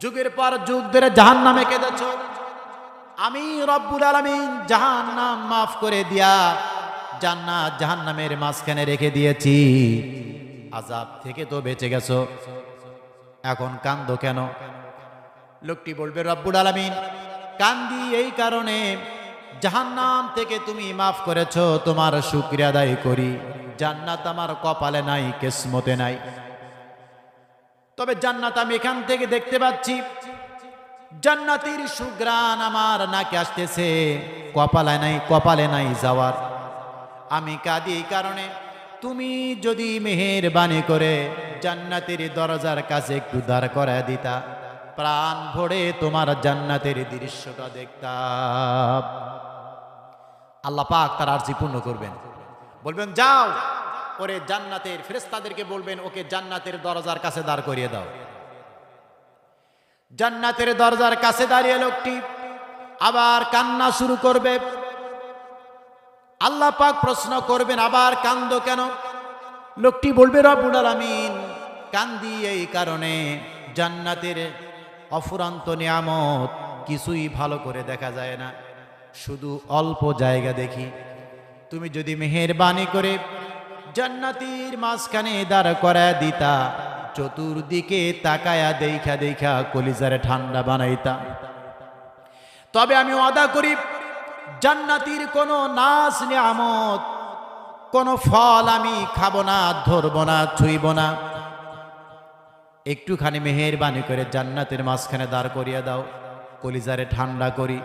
যুগের পর যুগ ধরে জাহান নামে কেঁদেছ। আমি রব্বুল আলমিন জাহান নাম মাফ করে দিয়া জান্নাত জাহান নামের মাঝখানে রেখে দিয়েছি। আজাব থেকে তো বেঁচে গেছো। এখন কান্দো কেন? লোকটি বলবে, রব্বুল আলমিন, কান্দি এই কারণে জাহান্নাম থেকে তুমি মাফ করেছ। তোমার শুক্রিয়া আদায় করি। জান্নাত আমার কপালে নাই, কেসমতে নাই। তবে জান্নাত আমি এখান থেকে দেখতে পাচ্ছি। জান্নাতির সুগ্রাণ আমার নাকে আসতেছে। কপালে নাই কপালে নাই যাওয়ার। আমি কাঁদি কারণে তুমি যদি মেহেরবানি করে জান্নাতের দরজার কাছে একটু দাঁড় করা দিতা, প্রাণ ভরে তোমার জান্নাতের দৃশ্যটা দেখতাম। আল্লাহ পাক তার আর্জি পূর্ণ করবেন। বলবেন, যাও। ওরে জান্নাতের ফেরেস্তাদেরকে বলবেন, ওকে জান্নাতের দরজার কাছে দাঁড় করিয়ে দাও। জান্নাতের দরজার কাছে দাঁড়িয়ে লোকটি আবার কান্না শুরু করবে। আল্লাহ পাক প্রশ্ন করবেন, আবার কান্দ কেন? লোকটি বলবে রবুল আমিন কান্দি এই কারণে জান্নাতের অফুরান্ত নিয়ামত কিছুই ভালো করে দেখা যায় না। শুধু অল্প জায়গা দেখি। তুমি যদি মেহেরবানি করে জান্নাতির মাঝখানে দাঁড় করা দিতা, চতুর্দিকে তাকায়া দেখা দেখা কলিজারে ঠান্ডা বানাইতা। তবে আমি ওয়াদা করি, জান্নাতির কোনো নাচ নিয়ামত, কোনো ফল আমি খাব না, ধরব না, ছুইব না। একটুখানি মেহেরবানি করে জান্নাতের মাঝখানে দাঁড় করিয়ে দাও, কলিজারে ঠান্ডা করি।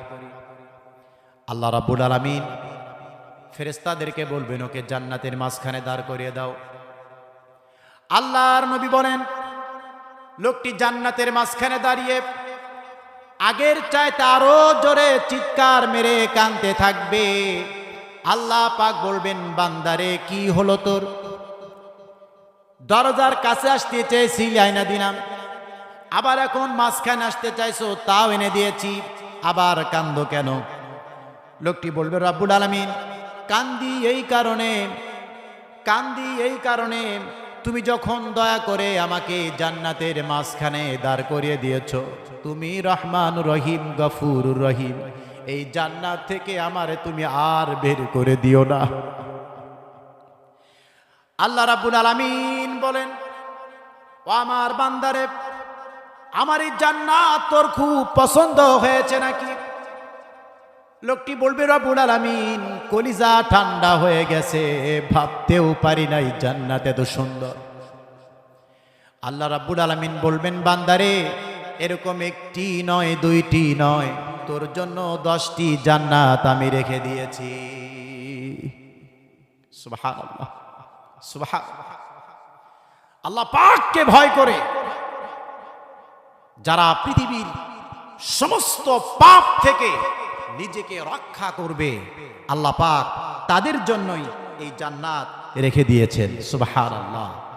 আল্লাহ রাব্বুল আলামিন ফেরেস্তাদেরকে বলবেন, ওকে জান্নাতের মাঝখানে দাঁড় করিয়ে দাও। আল্লাহর নবী বলেন, লোকটি জান্নাতের মাঝখানে দাঁড়িয়ে আগের চাইতে আরও জোরে চিৎকার মেরে কানতে থাকবে। আল্লাহ পাক বলবেন, বান্দারে, কি হলো তোর? দরজার কাছে আসতে চেয়েছিলি আয়না দিলাম। আবার এখন মাঝখানে আসতে চাইছো, তাও এনে দিয়েছি। আবার কান্দ কেন? লোকটি বলবে, রাব্বুল আলামিন কান্দি এই কারণে, কান্দি এই কারণে তুমি যখন দয়া করে আমাকে জান্নাতের মাঝখানে দাঁড় করিয়ে দিয়েছ, তুমি রহমান রহিম, গফুর রহিম। এই জান্নাত থেকে আমারে তুমি আর বের করে দিও না। আল্লাহ রাব্বুল আলামিন বলেন, ও আমার বান্দারে, আমার এই জান্নাত তোর খুব পছন্দ হয়েছে নাকি? লোকটি বলবে রবুল আলামিন, কলিজা ঠান্ডা হয়ে গেছে, ভাবতেও পারি নাই জান্নাত এত সুন্দর। আল্লাহ রাব্বুল আলামিন বলবেন, বান্দারে, এরকম একটি নয়, দুইটি নয়, তোর জন্য দশটি জান্নাত আমি রেখে দিয়েছি। আল্লাহ পাককে ভয় করে। যারা পৃথিবীর সমস্ত পাপ থেকে নিজেকে রক্ষা করবে। আল্লাহ পাক তাদের জন্যই এই জান্নাত রেখে দিয়েছেন। সুবহানাল্লাহ।